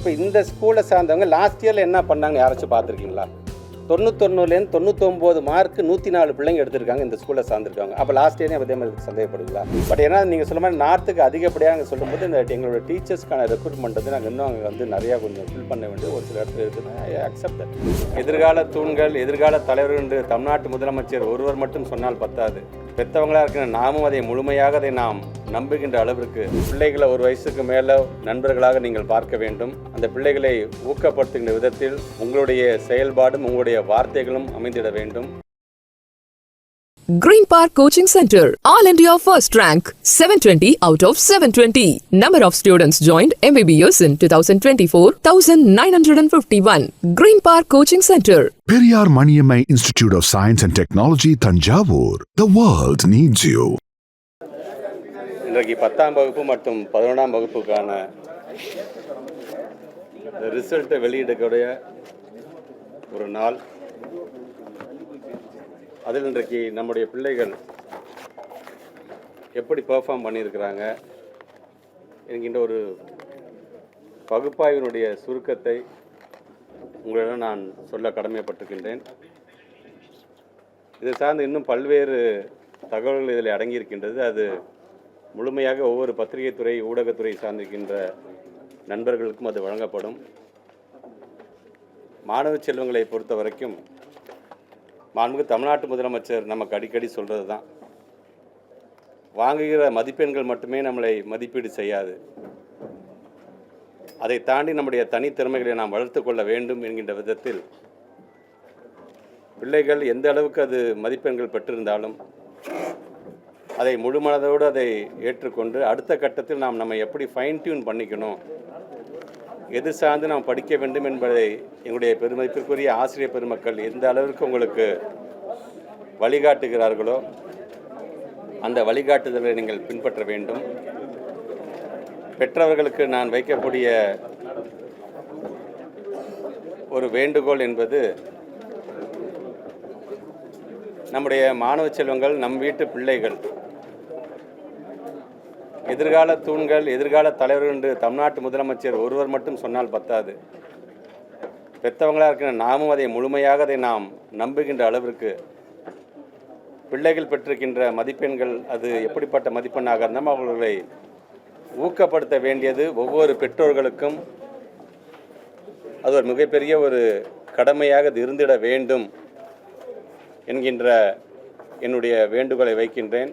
இப்போ இந்த ஸ்கூலை சார்ந்தவங்க லாஸ்ட் இயரில் என்ன பண்ணாங்க? யாராச்சும் பார்த்துருக்கீங்களா? தொண்ணூத்தொன்னுலேருந்து தொண்ணூத்தொம்பது மார்க் நூற்றி நாலு பிள்ளைங்க எடுத்திருக்காங்க இந்த ஸ்கூலில் சார்ந்திருக்காங்க அப்போ லாஸ்ட் இயரே அதே மாதிரி சந்தேகப்படுங்களா பட் ஏன்னா நீங்கள் சொல்ல மாதிரி நார்த்துக்கு அதிகப்படியாக அங்கே சொல்லும்போது இந்த எங்களோட டீச்சர்ஸ்க்கான ரெக்ரூட்மெண்ட் வந்து நாங்கள் இன்னும் அங்கே வந்து நிறையா கொஞ்சம் ஃபில் பண்ண வேண்டிய ஒரு சில இடத்துல இருக்குது ஐ அக்செப்ட் எதிர்கால தூண்கள் எதிர்கால தலைவர்கள் என்று தமிழ்நாட்டு முதலமைச்சர் ஒருவர் மட்டும் சொன்னால் பத்தாது. பெற்றவங்களாக இருக்கிற நாமும் அதை முழுமையாக அதை நாம் நம்புகின்ற அளவிற்கு பிள்ளைகளை ஒரு வயசுக்கு மேலே நண்பர்களாக நீங்கள் பார்க்க வேண்டும். அந்த பிள்ளைகளை ஊக்கப்படுத்துகின்ற விதத்தில் உங்களுடைய செயல்பாடும் உங்களுடைய வார்த்தைகளும் அமைந்திட வேண்டும் Green Park Coaching Center, All India First Rank, 720 out of 720. Number of students joined MBBS in 2024, 1951. Green Park Coaching Center, Periyar Maniammai Institute of Science and Technology, Tanjavur. The world needs you. இன்றைக்கு பத்தாம் வகுப்பு மற்றும் பதினொன்றாம் வகுப்புக்கான இந்த ரிசல்ட்டை வெளியிடக்கூடிய ஒரு நாள். அதில் இன்றைக்கு நம்முடைய பிள்ளைகள் எப்படி பெர்ஃபார்ம் பண்ணியிருக்கிறாங்க என்கின்ற ஒரு பகுப்பாய்வினுடைய சுருக்கத்தை உங்களிடம் நான் சொல்ல கடமைப்பட்டிருக்கின்றேன். இதை சார்ந்து இன்னும் பல்வேறு தகவல்கள் இதில் அடங்கியிருக்கின்றது. அது முழுமையாக ஒவ்வொரு பத்திரிகை துறை ஊடகத்துறை சார்ந்திருக்கின்ற நண்பர்களுக்கும் அது வழங்கப்படும். மாணவ செல்வங்களை பொறுத்த வரைக்கும் மாண்புமிகு தமிழ்நாட்டு முதலமைச்சர் நமக்கு அடிக்கடி சொல்கிறது தான். வாங்குகிற மதிப்பெண்கள் மட்டுமே நம்மளை மதிப்பீடு செய்யாது. அதை தாண்டி நம்முடைய தனித்திறமைகளை நாம் வளர்த்து கொள்ள வேண்டும் என்கின்ற விதத்தில் பிள்ளைகள் எந்த அளவுக்கு அது மதிப்பெண்கள் பெற்றிருந்தாலும் அதை முழுமனதோடு அதை ஏற்றுக்கொண்டு அடுத்த கட்டத்தில் நாம் நம்ம எப்படி ஃபைன் டியூன் பண்ணிக்கணும் எது சார்ந்து நாம் படிக்க வேண்டும் என்பதை எங்களுடைய பெருமதிப்பிற்குரிய ஆசிரியர் பெருமக்கள் எந்த அளவிற்கு உங்களுக்கு வழிகாட்டுகிறார்களோ அந்த வழிகாட்டுதலை நீங்கள் பின்பற்ற வேண்டும். பெற்றவர்களுக்கு நான் வைக்கக்கூடிய ஒரு வேண்டுகோள் என்பது நம்முடைய மாணவ செல்வங்கள் நம் வீட்டு பிள்ளைகள் எதிர்கால தூண்கள் எதிர்கால தலைவர்கள் என்று தமிழ்நாட்டு முதலமைச்சர் ஒருவர் மட்டும் சொன்னால் பத்தாது. பெற்றவங்களாக இருக்கிற நாமும் அதை முழுமையாக அதை நாம் நம்புகின்ற அளவிற்கு பிள்ளைகள் பெற்றிருக்கின்ற மதிப்பெண்கள் அது எப்படிப்பட்ட மதிப்பெண்ணாக இருந்தாலும் அவர்களை ஊக்கப்படுத்த வேண்டியது ஒவ்வொரு பெற்றோர்களுக்கும் அது ஒரு மிகப்பெரிய ஒரு கடமையாக அது இருந்திட வேண்டும் என்கின்ற என்னுடைய வேண்டுகோளை வைக்கின்றேன்.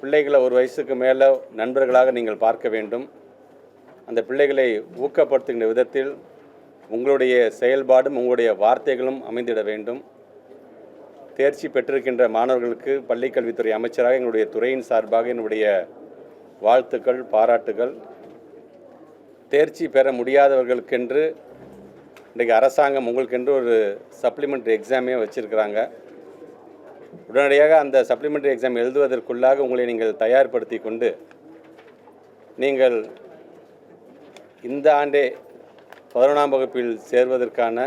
பிள்ளைகளை ஒரு வயசுக்கு மேலே நண்பர்களாக நீங்கள் பார்க்க வேண்டும். அந்த பிள்ளைகளை ஊக்கப்படுத்துகின்ற விதத்தில் உங்களுடைய செயல்பாடும் உங்களுடைய வார்த்தைகளும் அமைந்திட வேண்டும். தேர்ச்சி பெற்றிருக்கின்ற மாணவர்களுக்கு பள்ளிக்கல்வித்துறை அமைச்சராக எங்களுடைய துறையின் சார்பாக என்னுடைய வாழ்த்துக்கள் பாராட்டுகள். தேர்ச்சி பெற முடியாதவர்களுக்கென்று இன்றைக்கு அரசாங்கம் உங்களுக்கென்று ஒரு சப்ளிமெண்ட்ரி எக்ஸாமே வச்சுருக்கிறாங்க. உடனடியாக அந்த சப்ளிமெண்ட்ரி எக்ஸாம் எழுதுவதற்குள்ளாக உங்களை நீங்கள் தயார்படுத்தி கொண்டு நீங்கள் இந்த ஆண்டே பதினொன்றாம் வகுப்பில் சேர்வதற்கான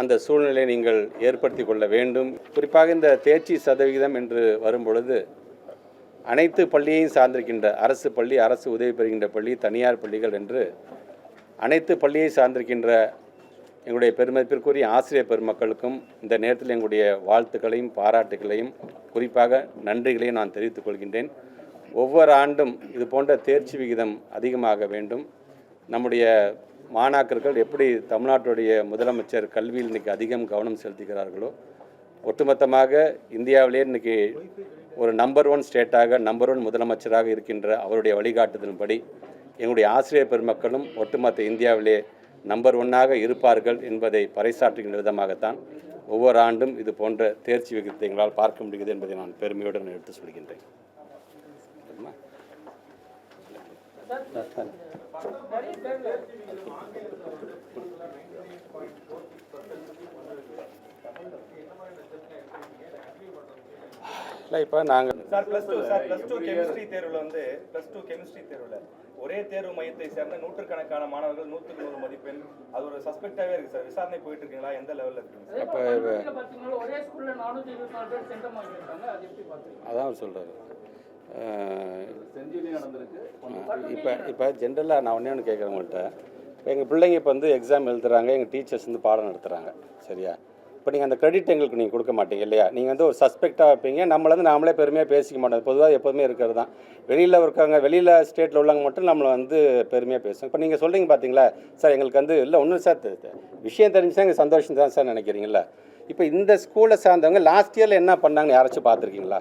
அந்த சூழ்நிலையை நீங்கள் ஏற்படுத்தி கொள்ள வேண்டும். குறிப்பாக இந்த தேர்ச்சி சதவிகிதம் என்று வரும் பொழுது அனைத்து பள்ளியையும் சார்ந்திருக்கின்ற அரசு பள்ளி அரசு உதவி பெறுகின்ற பள்ளி தனியார் பள்ளிகள் என்று அனைத்து பள்ளியை சார்ந்திருக்கின்ற எங்களுடைய பெருமதிப்பிற்குரிய ஆசிரியர் பெருமக்களுக்கும் இந்த நேரத்தில் எங்களுடைய வாழ்த்துக்களையும் பாராட்டுகளையும் குறிப்பாக நன்றிகளையும் நான் தெரிவித்துக் கொள்கின்றேன். ஒவ்வொரு ஆண்டும் இது போன்ற தேர்ச்சி விகிதம் அதிகமாக வேண்டும். நம்முடைய மாணாக்கர்கள் எப்படி தமிழ்நாட்டுடைய முதலமைச்சர் கல்வியில் இன்றைக்கி அதிகம் கவனம் செலுத்துகிறார்களோ ஒட்டுமொத்தமாக இந்தியாவிலே இன்றைக்கி ஒரு நம்பர் ஒன் ஸ்டேட்டாக நம்பர் ஒன் முதலமைச்சராக இருக்கின்ற அவருடைய வழிகாட்டுதலின்படி எங்களுடைய ஆசிரியர் பெருமக்களும் ஒட்டுமொத்த இந்தியாவிலே நம்பர் ஒன்னாக இருப்பார்கள் என்பதை பறைசாற்றுகின்ற விதமாகத்தான் ஒவ்வொரு ஆண்டும் இது போன்ற தேர்ச்சி விகிதத்தை எங்களால் பார்க்க முடிகிறது என்பதை நான் பெருமையுடன் எடுத்து சொல்கின்றேன்? இல்லை இப்போ நாங்கள் sir plus two sir plus two chemistry தேர்வில் வந்து பிளஸ் டூ கெமிஸ்ட்ரி தேர்வில் ஒரே தேர்வு மையத்தை சேர்ந்த நூற்றுக்கணக்கான மாணவர்கள் நூற்றுக்கு நூறு மதிப்பெண். அது ஒரு சஸ்பெக்டாகவே இருக்கு சார் விசாரணை போயிட்டு இருக்கீங்களா எந்த லெவலில் இருக்குங்க சார் அப்போ அதான் சொல்கிறாரு இப்போ இப்போ ஜென்ரலாக நான் ஒன்றே ஒன்று கேட்குறேன் உங்கள்கிட்ட இப்போ எங்கள் பிள்ளைங்க இப்போ வந்து எக்ஸாம் எழுதுறாங்க எங்கள் டீச்சர்ஸ் வந்து பாடம் நடத்துகிறாங்க சரியா? இப்போ நீங்கள் அந்த கிரெடிட் எங்களுக்கு நீங்கள் கொடுக்க மாட்டீங்க இல்லையா? நீங்கள் வந்து ஒரு சஸ்பெக்டாக வைப்பீங்க நம்மளை வந்து நாமளே பெருமையாக பேசிக்க மாட்டோம். பொதுவாக எப்போதுமே இருக்கிறது தான். வெளியில் இருக்கவங்க வெளியில் ஸ்டேட்டில் உள்ளவங்க மட்டும் நம்மளை வந்து பெருமையாக பேசுவோம் இப்போ நீங்கள் சொல்கிறீங்க பார்த்தீங்களா? சார் எங்களுக்கு வந்து இல்லை ஒன்றும் சார். விஷயம் தெரிஞ்சுச்சா? எங்கள் சந்தோஷம் தான் சார் நினைக்கிறீங்களா? இப்போ இந்த ஸ்கூலை சார்ந்தவங்க லாஸ்ட் இயரில் என்ன பண்ணாங்கன்னு யாராச்சும் பார்த்துருக்கீங்களா?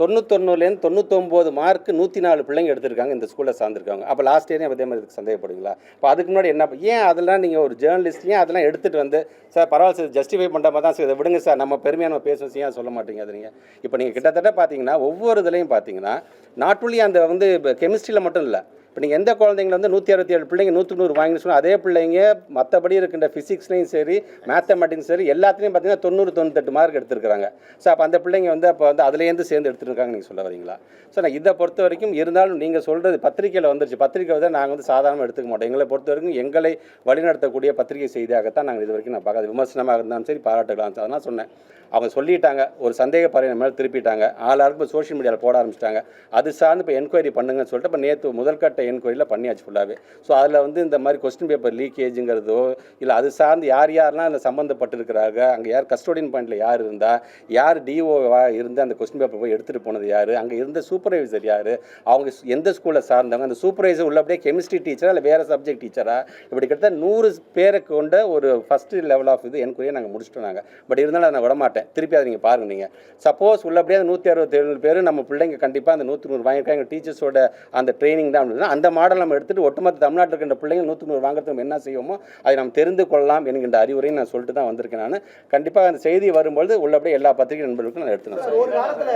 தொண்ணூத்தொன்னுலேருந்து தொண்ணூத்தொம்பது மார்க் நூற்றி நாலு பிள்ளைங்க எடுத்திருக்காங்க இந்த ஸ்கூலில் சார்ந்திருக்காங்க அப்போ லாஸ்ட் இயரையும் அதே மாதிரி இதுக்கு சந்தேகப்படுவீங்களா? இப்போ அதுக்கு முன்னாடி என்ன ஏன் அதெல்லாம் நீங்கள் ஒரு ஜேர்னலிஸ்ட் ஏன் அதெல்லாம் எடுத்துகிட்டு வந்து சார் பரவாயில்ல சார் ஜஸ்டிஃபை பண்ணுற மாதிரி தான் சார் இதை விடுங்க சார் நம்ம பெருமையாக நம்ம பேசுவோம் ஏன் சொல்ல மாட்டீங்க அது நீங்கள் இப்போ நீங்கள் கிட்டத்தட்ட பார்த்தீங்கன்னா ஒவ்வொரு இதுலேயும் பார்த்தீங்கன்னா நாட் ஒன்லி அந்த வந்து கெமிஸ்ட்ரியில் மட்டும் இல்லை இப்போ நீங்கள் எந்த குழந்தைங்கள வந்து நூற்றி அறுபத்தி ஏழு பிள்ளைங்க நூற்றுக்கு நூறு வாங்கினு சொன்னால் அதே பிள்ளைங்க மற்றபடி இருக்கின்ற ஃபிசிக்ஸ்லையும் சரி மேத்தமெட்டிக்ஸ் சரி எல்லாத்துலேயும் பார்த்தீங்கன்னா தொண்ணூறு தொண்ணூத்தெட்டு மார்க் எடுத்துருக்காங்க ஸோ அப்போ அந்த பிள்ளைங்க வந்து அப்போ வந்து அதுலேருந்து சேர்ந்து எடுத்துருக்காங்க நீங்கள் சொல்ல வரீங்களா? ஸோ நான் இதை பொறுத்த வரைக்கும் இருந்தாலும் நீங்கள் சொல்கிறது பத்திரிக்கையில் வந்துருச்சு. பத்திரிக்கை வந்து நாங்கள் வந்து சாதாரணமாக எடுத்துக்க மாட்டோம். எங்களை பொறுத்த வரைக்கும் எங்களை வழிநடத்தக்கூடிய பத்திரிகை செய்தியாகத்தான் நாங்கள் இது வரைக்கும் நான் பார்க்காது. விமர்சனமாக இருந்தாலும் சரி பாராட்டுகளாக அதெல்லாம் சொன்னேன். அவங்க சொல்லிட்டாங்க. ஒரு சந்தேக பறைய மேலே திருப்பிட்டாங்க. ஆளாருக்கு இப்போ சோஷியல் மீடியாவில் போட ஆரம்பிச்சிட்டாங்க. அது சார்ந்து இப்போ என்கொயரி பண்ணுங்கன்னு சொல்லிட்டு இப்போ நேற்று முதல்கட்ட என்கொயரியில் பண்ணியாச்சு ஃபுல்லாகவே ஸோ அதில் வந்து இந்த மாதிரி கொஸ்டின் பேப்பர் லீக்கேஜுங்கிறதோ இல்லை அது சார்ந்து யார் யாரெல்லாம் அதில் சம்மந்தப்பட்டிருக்கிறாங்க அங்கே யார் கஸ்டோடியன் பாயிண்டில் யார் இருந்தால் யார் டிஓவாக இருந்து அந்த கொஸ்டின் பேப்பர் போய் எடுத்துகிட்டு போனது யார் அங்கே இருந்த சூப்பர்வைசர் யார் அவங்க எந்த ஸ்கூலில் சார்ந்தவங்க அந்த சூப்பர்வைசர் உள்ளபடியே கெமிஸ்ட்ரி டீச்சரா இல்லை வேறு சப்ஜெக்ட் டீச்சராக இப்படி கிட்டத்தட்ட நூறு பேரை கொண்ட ஒரு ஃபஸ்ட்டு லெவல் ஆஃப் இது என்கொயரியை நாங்கள் முடிச்சிட்டோம் நாங்கள் பட் இருந்தாலும் அதை நான் விடமாட்டேன். திருப்பி அதை நீங்கள் பாருங்கள் நீங்கள் சப்போஸ் உள்ளபடியே அந்த நூற்றி அறுபத்தேழு பேர் நம்ம பிள்ளைங்க கண்டிப்பாக அந்த நூற்றி நூறு வாங்கியிருக்காங்க டீச்சர்ஸோட அந்த ட்ரைனிங் தான் அப்படின்னா அந்த மாடல் நம்ம எடுத்துகிட்டு ஒட்டுமொத்த தமிழ்நாட்டில் இருக்கின்ற பிள்ளைங்க நூற்றி நூறு வாங்குறதுக்கு என்ன செய்வோமோ அதை நாம் தெரிந்து கொள்ளலாம் என்கின்ற அறிவுரையும் நான் சொல்லிட்டு தான் வந்திருக்கேன் நான். கண்டிப்பாக அந்த செய்தி வரும்பொழுது உள்ளபடியே எல்லா பத்திரிகை நண்பர்களுக்கும் நான் எடுத்து நான் சார், ஒரு காலத்துல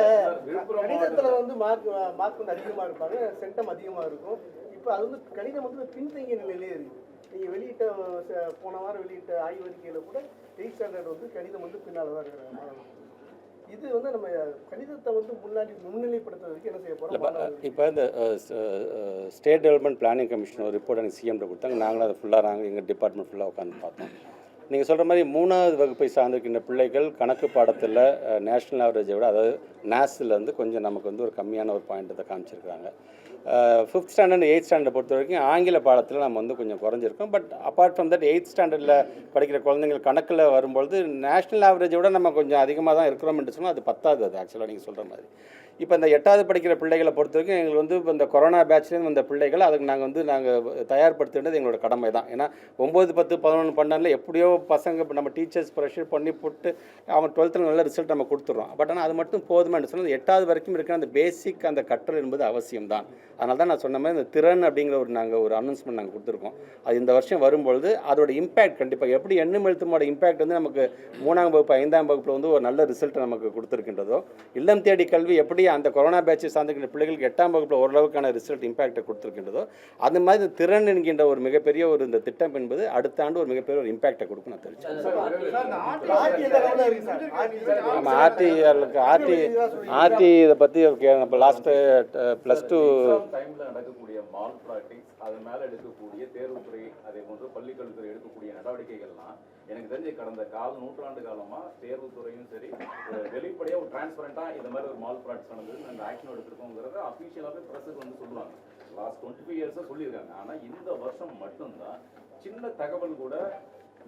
கணிதத்துல வந்து மார்க் மார்க் வந்து அதிகமா இருப்பாங்க சென்டம் அதிகமா இருக்கும். இப்போ அது வந்து கணிதம் வந்து பின்தங்கிய நிலையிலே இருக்கு. நீங்க வெளியிட்ட போன வாரம் வெளியிட்ட ஆய்வறிக்கையில கூட எயிட் ஸ்டாண்டர்ட் வந்து கணிதம் வந்து பின்னால தான் இருக்கிறாங்க. இது வந்து நம்ம கணிதத்தை வந்து முன்னாடி முன்னிலைப்படுத்துறதுக்கு என்ன செய்ய மாணவர்கள். இப்போ இந்த ஸ்டேட் டெவலப்மெண்ட் பிளானிங் கமிஷன் ஒரு ரிப்போர்ட் எனக்கு சிஎம்கிட்ட கொடுத்தாங்க. நாங்களும் அதை ஃபுல்லாக நாங்கள் எங்கள் டிபார்ட்மெண்ட் ஃபுல்லாக உட்காந்து பார்த்தோம். நீங்கள் சொல்கிற மாதிரி மூணாவது வகுப்பை சார்ந்திருக்கின்ற பிள்ளைகள் கணக்கு பாடத்தில் நேஷ்னல் ஆவரேஜை விட அதாவது நேஸில் வந்து கொஞ்சம் நமக்கு வந்து ஒரு கம்மியான ஒரு பாயிண்ட்டை காமிச்சிருக்காங்க ஃபிஃப்த் ஸ்டாண்டர்ட் எயித் ஸ்டாண்டர்ட் பொறுத்த வரைக்கும் ஆங்கில பாடத்தில் நம்ம வந்து கொஞ்சம் குறைஞ்சிருக்கோம். But apart from that eighth ஸ்டாண்டர்டில் படிக்கிற குழந்தைங்கள் கணக்கில் வரும்பொழுது நேஷ்னல் ஆவரேஜை விட நம்ம கொஞ்சம் அதிகமாக தான் இருக்கிறோம்னு சொன்னால் அது பத்தாது அது ஆக்சுவலாக நீங்கள் சொல்கிற மாதிரி. இப்போ இந்த எட்டாவது படிக்கிற பிள்ளைகளை பொறுத்த வரைக்கும் எங்களுக்கு வந்து இப்போ இந்த கொரோனா பேட்ச்லேருந்து வந்த பிள்ளைகள் அதுக்கு நாங்கள் வந்து நாங்கள் தயார்படுத்த வேண்டியது எங்களோட கடமை தான். ஏன்னா ஒம்பது பத்து பதினொன்று பன்னெண்டில் எப்படியோ பசங்க இப்போ நம்ம டீச்சர்ஸ் ப்ரெஷர் பண்ணி போட்டு அவன் டுவெல்த்தில் நல்ல ரிசல்ட் நம்ம கொடுத்துட்றோம். பட் ஆனால் அது மட்டும் போதுமான்னு சொன்னால் எட்டாவது வரைக்கும் இருக்கிற அந்த பேசிக் அந்த கற்றல் என்பது அவசியம் தான். அதனால தான் நான் சொன்ன மாதிரி இந்த திறன் அப்படிங்கிற ஒரு நாங்கள் ஒரு அனௌன்ஸ்மெண்ட் நாங்கள் கொடுத்துருக்கோம். அது இந்த வருஷம் வரும்பொழுது அதோட இம்பேக்ட் கண்டிப்பாக எப்படி எண்ணும் எழுத்துமோட இம்பேக்ட் வந்து நமக்கு மூணாம் வகுப்பு ஐந்தாம் வகுப்பில் வந்து ஒரு நல்ல ரிசல்ட் நமக்கு கொடுத்துருக்கின்றதோ இல்லம் தேடி கல்வி எப்படி அந்த கொரோனா பேட்சை சார்ந்திருக்கிற பிள்ளைகளுக்கு எட்டாம் வகுப்பில் ஓரளவுக்கான ரிசல்ட் இம்பேக்டை கொடுத்துருக்கின்றதோ அந்த மாதிரி இந்த திறன் என்கின்ற ஒரு மிகப்பெரிய ஒரு இந்த திட்டம் என்பது அடுத்த ஆண்டு ஒரு மிகப்பெரிய ஒரு இம்பேக்டை கொடுக்கும் நான் தெரிவிச்சேன் நம்ம ஆர்டிஆருக்கு ஆர்டி ஆர்டி இதை பற்றி இப்போ லாஸ்ட்டு ப்ளஸ் டூ டைம்ல நடக்கக்கூடிய மால் ப்ராக்டிஸ் அது மேல எடுக்கக்கூடிய தேர்வுத்துறை அதே போன்று பள்ளிக்கல்வித்துறை எடுக்கக்கூடிய நடவடிக்கைகள்லாம் எனக்கு தெரிஞ்சு கடந்த கால நூற்றாண்டு காலமா தேர்வுத்துறையும் சரி வெளிப்படையாக வெளிப்படையா ஒரு டிரான்ஸ்பரண்டா இந்த மாதிரி ஒரு மால் ப்ராக்டிஸ் நடந்தது நாங்கள் ஆக்ஷன் எடுத்திருக்கோங்கிறத அஃபீஷியலாகவே ப்ரெஸ்ஸுக்கு வந்து சொல்லுவாங்க. லாஸ்ட் டுவெண்ட்டி ஃபைவ் இயர்ஸாக சொல்லியிருக்காங்க. ஆனா இந்த வருஷம் மட்டும்தான் சின்ன தகவல் கூட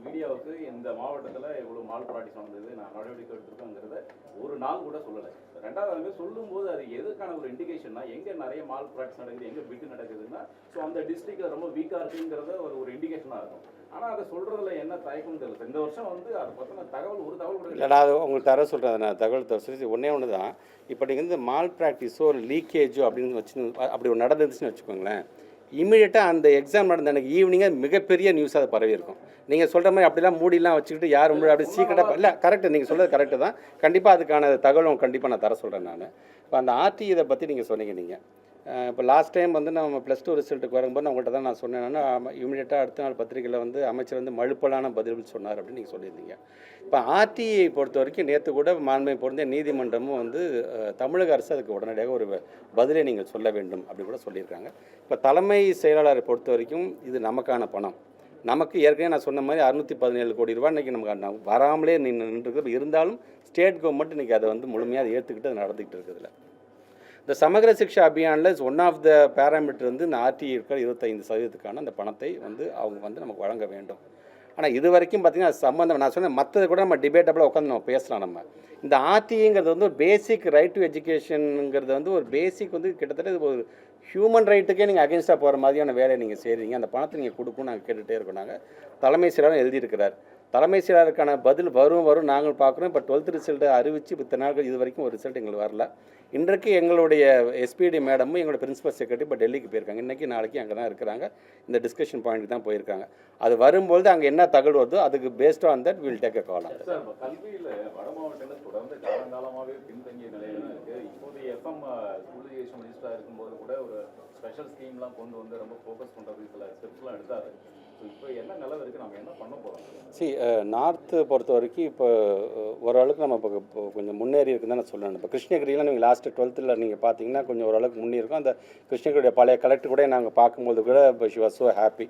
மீடியாவுக்கு இந்த மாவட்டத்தில் எவ்வளோ மால் ப்ராக்டிஸ் வந்தது நான் நடவடிக்கை எடுத்திருக்கோங்கிறத ஒரு நாள் கூட சொல்லலை. ரெண்டாவது சொல்லும்போது அது எதுக்கான ஒரு இண்டிகேஷன்னா எங்கே நிறைய மால் ப்ராக்டிஸ் நடக்குது எங்கே பிட்டு நடக்குதுன்னா ஸோ அந்த டிஸ்ட்ரிக்டில் ரொம்ப வீக்காக இருக்குங்கிறத ஒரு ஒரு இண்டிகேஷனாக இருக்கும். ஆனால் அதை சொல்கிறதுல என்ன தயக்கம் தெரியல இந்த வருஷம் வந்து அதை பற்றின தகவல் ஒரு தகவல் கூட இல்லை நான் அது உங்களுக்கு தர சொல்கிறேன் நான் தகவல் தர சொல்லி ஒன்றே ஒன்று தான் இப்போ நீங்கள் வந்து மால் ப்ராக்டிஸோ லீக்கேஜோ அப்படின்னு வச்சு அப்படி ஒரு நடந்துச்சுன்னு வச்சுக்கோங்களேன். இமீடியட்டாக அந்த எக்ஸாம் நடந்த எனக்கு ஈவினிங்காக மிகப்பெரிய நியூஸ் அதை பரவி இருக்கும் நீங்கள் சொல்கிற மாதிரி அப்படிலாம் மூடிலாம் வச்சுக்கிட்டு யார் முன்னாடி அப்படி சீக்கிரட்டாக இல்லை கரெக்டு நீங்கள் சொல்கிறது கரெக்டு தான். கண்டிப்பாக அதுக்கான தகவலும் கண்டிப்பாக நான் தர சொல்கிறேன் நான். இப்போ அந்த ஆர்டி இதை பற்றி நீங்கள் சொன்னீங்க நீங்கள் இப்போ லாஸ்ட் டைம் வந்து நம்ம ப்ளஸ் டூ ரிசல்ட்டுக்கு வரும்போது நான் உங்கள்கிட்ட தான் நான் சொன்னேன்னா இமீடியட்டாக அடுத்த நாள் பத்திரிக்கையில் வந்து அமைச்சர் வந்து மழுப்பலான பதில் சொன்னார் அப்படின்னு நீங்கள் சொல்லியிருந்தீங்க. இப்போ ஆர்டிஐ பொறுத்த வரைக்கும் நேற்று கூட மாண்பை பொருந்திய நீதிமன்றமும் வந்து தமிழக அரசு அதுக்கு உடனடியாக ஒரு பதிலை நீங்கள் சொல்ல வேண்டும் அப்படி கூட சொல்லியிருக்காங்க. இப்போ தலைமை செயலாளரை பொறுத்த வரைக்கும் இது நமக்கான பணம். நமக்கு ஏற்கனவே நான் சொன்ன மாதிரி அறுநூற்றி பதினேழு கோடி ரூபா இன்றைக்கி நமக்கு வராமலே நின்று நின்றுருக்கு. இருந்தாலும் ஸ்டேட் கவர்மெண்ட் இன்றைக்கி அதை வந்து முழுமையாக அதை ஏற்றுக்கிட்டு அது நடந்துக்கிட்டு இருக்குதுல்ல இந்த சமகர சிக்ஷா அபியானில் ஒன் ஆஃப் த பேராமீட்டர் வந்து இந்த ஆர்டிஇ இருக்கிற இருபத்தைந்து சதவீதத்துக்கான அந்த பணத்தை வந்து அவங்க வந்து நமக்கு வழங்க வேண்டும். ஆனால் இது வரைக்கும் பார்த்திங்கன்னா அது சம்மந்தம் நான் சொன்னேன் மற்றதை கூட நம்ம டிபேட்டபிளாக உட்காந்து நம்ம பேசலாம் நம்ம. இந்த ஆர்டிங்கிறது வந்து ஒரு பேசிக் ரைட் டு எஜுகேஷனுங்கிறது வந்து ஒரு பேசிக் வந்து கிட்டத்தட்ட ஒரு ஹியூமன் ரைட்டுக்கே நீங்கள் அகேன்ஸ்டாக போகிற மாதிரியான வேலையை நீங்கள் செய்கிறீங்க அந்த பணத்தை நீங்கள் கொடுக்கும் நாங்கள் கேட்டுகிட்டே இருக்கோம் நாங்கள் தலைமை செயலாளர் எழுதியிருக்கிறார். தலைமை செயலாளருக்கான பதில் வரும் வரும் நாங்கள் பார்க்குறோம். இப்போ டுவெல்த் ரிசல்ட்டை அறிவித்து இத்தனை நாட்கள் இது வரைக்கும் ஒரு ரிசல்ட் எங்களுக்கு வரல. இன்றைக்கு எங்களுடைய எஸ்பிடி மேடமும் எங்களோட பிரின்சிபல் செக்ரட்டரி இப்போ டெல்லிக்கு போயிருக்காங்க. இன்றைக்கி நாளைக்கு அங்கே தான் இருக்கிறாங்க. இந்த டிஸ்கஷன் பாயிண்ட் தான் போயிருக்காங்க. அது வரும்பொழுது அங்கே என்ன தகவல் வருதோ அதுக்கு based on that will take a call கல்வியில் வட மாவட்டங்கள் தொடர்ந்து காலங்காலமாகவே பின்தங்கிய நிலையில் இருக்குது இப்போதைய எஃப்எம் மினிஸ்டராக இருக்கும்போது கூட ஒரு ஸ்பெஷல் ஸ்கீம்லாம் கொண்டு வந்து ரொம்ப ஃபோக்கஸ் பண்ணுறது சில ஸ்டெப்ஸ்லாம் எடுத்தார். ஸோ இப்போ என்ன நிலவு நம்ம என்ன பண்ண போறோம்? சி நார்த்து பொறுத்த வரைக்கும் இப்போ ஓரளவுக்கு நம்ம இப்போ கொஞ்சம் முன்னேறி இருக்குன்னு தான் நான் சொல்லணும் இப்போ கிருஷ்ணகிரியில் நீங்கள் லாஸ்ட்டு டுவெல்த்தில் நீங்கள் பார்த்தீங்கன்னா கொஞ்சம் ஓரளவுக்கு முன்னேறிக்கும் அந்த கிருஷ்ணகிரியுடைய பழைய கலெக்டர் கூட நாங்கள் பார்க்கும்போது கூட இப்போ she was so happy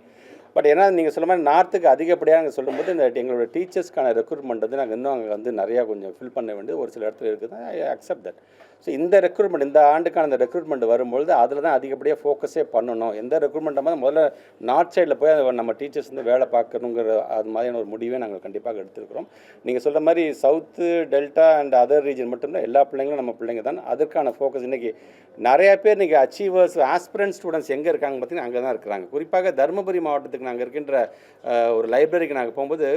but ஏன்னா நீங்கள் சொல்ல மாதிரி நார்த்துக்கு அதிகப்படியாக நாங்கள் சொல்லும்போது இந்த எங்களோட டீச்சர்ஸ்க்கான ரெக்ரூட்மெண்ட் வந்து நாங்கள் இன்னும் அங்கே வந்து நிறையா கொஞ்சம் ஃபில் பண்ண வேண்டியது ஒரு சில இடத்துல இருக்குது. ஐ அக்செப்ட் தட் ஸோ இந்த ரெக்ரூட்மெண்ட் இந்த ஆண்டுக்கான அந்த ரெக்ரூட்மெண்ட் வரும்பொழுது அதில் தான் அதிகப்படியாக ஃபோக்கஸே பண்ணணும். எந்த ரெக்ரூட்மெண்ட்டாக முதல்ல நார்த் சைடில் போய் நம்ம டீச்சர்ஸ் வந்து வேலை பார்க்கணுங்கிற அது மாதிரியான ஒரு முடிவே நாங்கள் கண்டிப்பாக எடுத்திருக்கிறோம். நீங்கள் சொல்கிற மாதிரி south delta and other region மட்டும்தான் எல்லா பிள்ளைங்களும் நம்ம பிள்ளைங்க தான். அதற்கான ஃபோக்கஸ் இன்றைக்கி நிறைய பேர் இன்றைக்கி அச்சீவர்ஸ் ஆஸ்பிரண்ட் ஸ்டூடெண்ட்ஸ் எங்கே இருக்காங்க பார்த்தீங்கன்னா அங்கே தான் இருக்கிறாங்க. குறிப்பாக தருமபுரி மாவட்டத்துக்கு நாங்கள் இருக்கின்ற ஒரு லைப்ரரிக்கு நாங்கள் போகும்போது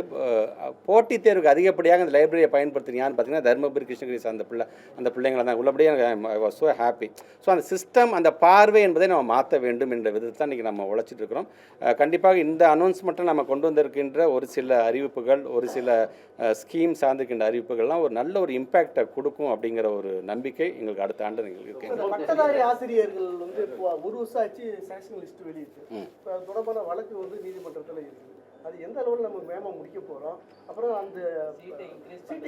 போட்டித் தேர்வுக்கு அதிகப்படியாக அந்த லைப்ரரியை பயன்படுத்துறீங்கன்னு பார்த்தீங்கன்னா தருமபுரி கிருஷ்ணகிரி சார்ந்த பிள்ளை அந்த பிள்ளைங்களை தான் உள்ளபடியே எனக்கு ஸோ ஹாப்பி ஸோ அந்த சிஸ்டம் அந்த பார்வை என்பதை நம்ம மாற்ற வேண்டும் என்ற விதத்தை தான் இன்றைக்கி நம்ம உழைச்சிட்டு இருக்கிறோம். கண்டிப்பாக இந்த அனௌன்ஸ்மெண்ட்டை நம்ம கொண்டு வந்திருக்கின்ற ஒரு சில அறிவிப்புகள் ஒரு சில ஸ்கீம் சார்ந்திருக்கின்ற அறிவிப்புகள்லாம் ஒரு நல்ல ஒரு இம்பேக்டை கொடுக்கும் அப்படிங்கிற ஒரு நம்பிக்கை எங்களுக்கு அடுத்த ஆண்டு எங்களுக்கு இருக்கு. பட்டதாரி ஆசிரியர்கள் வந்து ஒரு வருஷம் ஆச்சு சேங்ஷன் லிஸ்ட் வெளியிட்டு. தொடர்பான வழக்கு வந்து நீதிமன்றத்தில் இருக்குது அது எந்த அளவில் நம்ம மேம முடிக்க போகிறோம் அப்புறம் அந்த சீட்டை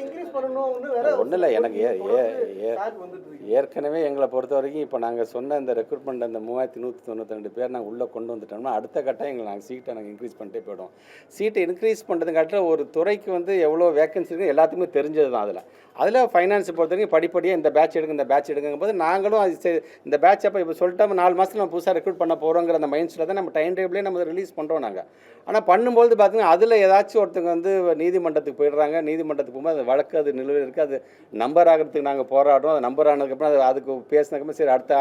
இன்க்ரீஸ் பண்ணணும்னு வேற ஒண்ணும் இல்ல, எனக்கு ஏ- ஏ- ஏ- சார்ஜ் வந்துட்டு இருக்கு. ஏற்கனவே எங்களை பொறுத்த வரைக்கும் இப்போ நாங்கள் சொன்ன இந்த ரெக்ரூட்மெண்ட் அந்த மூவாயிரத்தி நூற்றி தொண்ணூற்றி ரெண்டு பேர் நாங்கள் உள்ளே கொண்டு வந்துட்டோம்னா அடுத்த கட்டம் எங்களை நாங்கள் சீட்டை நாங்கள் இன்க்ரீஸ் பண்ணிட்டே போயிடுவோம். சீட்டை இன்க்ரீஸ் பண்ணுறதுங்காட்டில் ஒரு துறைக்கு வந்து எவ்வளோ வேகன்சி இருக்குது எல்லாத்துக்குமே தெரிஞ்சது தான் அதில். அதில் ஃபைனான்ஸ் பொறுத்த வரைக்கும் படிப்படியாக இந்த பேட்ச் எடுங்க இந்த பேட்ச் எடுங்கும் போது நாங்களும் அது சரி, இந்த பேட்ச் அப்போ இப்போ சொல்லிட்டோம் நாலு மாதத்தில் நம்ம புதுசாக ரெக்ரூட் பண்ண போகிறோங்கிற அந்த மைண்ட் செட்டில் தான் நம்ம டைம் டேபிளே நம்ம ரிலீஸ் பண்ணுறோம் நாங்கள் ஆனால் பண்ணும்போது பார்த்தீங்கன்னா அதில் ஏதாச்சும் ஒருத்தங்க வந்து நீதிமன்றத்துக்கு போயிடுறாங்க நீதிமன்றத்துக்கு போகும்போது அது வழக்கு அது நிலுவையில் இருக்குது அது நம்பர் ஆகிறதுக்கு நாங்கள் போராடுறோம் அது நம்பர் ஆனதுக்கப்புறம் அது அதுக்கு பேசினதுக்கப்புறம் சரி அடுத்த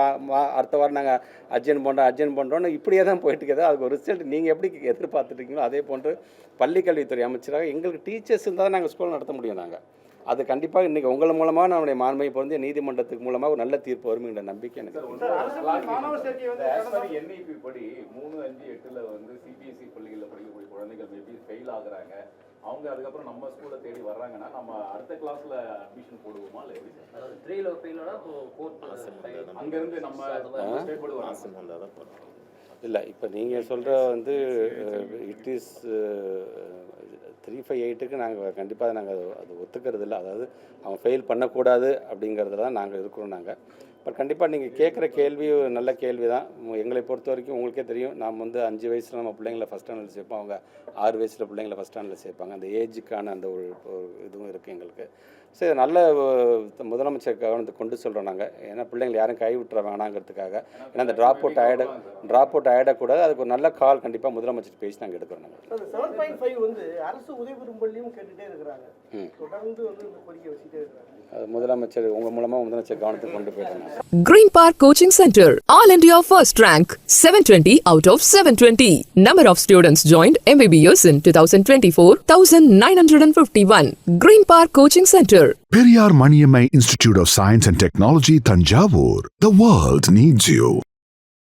அடுத்த வாரம் நாங்கள் அர்ஜென்ட் பண்ணுறோம் அர்ஜென்ட் பண்ணுறோன்னு இப்படியே தான் போயிட்டு இருக்குது. அதுக்கு ஒரு ரிசல்ட் நீங்கள் எப்படி எதிர்பார்த்துட்டீங்களோ அதே போன்று பள்ளிக்கல்வித்துறை அமைச்சராக எங்களுக்கு டீச்சர்ஸ் இருந்தால் தான் நாங்கள் ஸ்கூல் நடத்த முடியும் நாங்கள் அது கண்டிப்பாக இன்றைக்கி உங்கள் மூலமாக நம்முடைய மாண்பை பொருந்தி நீதிமன்றத்துக்கு மூலமாக ஒரு நல்ல தீர்ப்பு வரும்ங்கிற நம்பிக்கை எனக்கு. என்ஐபி படி மூணு அஞ்சு எட்டுல வந்து சிபிஎஸ்இ பள்ளிகளில் படிக்கக்கூடிய குழந்தைகள் மேபி ஃபெயில் ஆகுறாங்க. அவங்க அதுக்கப்புறம் நம்ம ஸ்கூல்ல தேடி வர்றாங்கன்னா நம்ம அடுத்த கிளாஸ்ல அட்மிஷன் போடுவோமா இல்லை எப்படி சார்? அதாவது த்ரீல ஃபெயிலோட ஃபோர்த் அங்க இருந்து நம்ம ஸ்டேட் போர்டு வராங்க இல்லை இப்போ நீங்கள் சொல்கிற வந்து இட் இஸ் த்ரீ ஃபைவ் எயிட்டுக்கு நாங்கள் கண்டிப்பாக நாங்கள் அது ஒத்துக்கிறது இல்லை அதாவது அவன் ஃபெயில் பண்ணக்கூடாது அப்படிங்கிறதுல தான் நாங்கள் இருக்கிறோம் நாங்கள் பட் கண்டிப்பாக நீங்கள் கேட்குற கேள்வி ஒரு நல்ல கேள்வி தான் எங்களை பொறுத்த வரைக்கும் உங்களுக்கே தெரியும். நாம் வந்து அஞ்சு வயசில் நம்ம பிள்ளைங்களை ஃபஸ்ட் ஸ்டாண்டர்ட் சேர்ப்போம். அவங்க ஆறு வயசில் பிள்ளைங்களை ஃபஸ்ட் ஸ்டாண்டர்ட் சேர்ப்பாங்க. அந்த ஏஜுக்கான அந்த ஒரு இதுவும் இருக்குது எங்களுக்கு. சரி நல்ல முதலமைச்சர் கவனத்துக்கு கொண்டு சொல்கிறோம் நாங்கள் ஏன்னா பிள்ளைங்களை யாரும் கை விட்டுற வேணாங்கிறதுக்காக. ஏன்னா அந்த ட்ராப் அவுட் ஆகிட ட்ராப் அவுட் ஆகிடக்கூடாது அதுக்கு ஒரு நல்ல கால் கண்டிப்பாக முதலமைச்சர் பேசி நாங்கள் எடுக்கிறோம் நாங்கள் செவன் பாயிண்ட் ஃபைவ் வந்து அரசு உதவி பெறும் பள்ளியும் கேட்டுட்டே இருக்கிறாங்க. தொடர்ந்து வந்து கோரிக்கை வச்சுட்டே இருக்கிறாங்க. அது முதலமைச்சர் உங்கள் மூலமாக முதலமைச்சர் கவனத்துக்கு கொண்டு நாங்கள் Green Park Coaching Center, All India First Rank, 720 out of 720. Number of students joined MBBS in 2024, 1951. Green Park Coaching Center. Periyar Institute of Science and Technology, Tanjavur. The world needs you.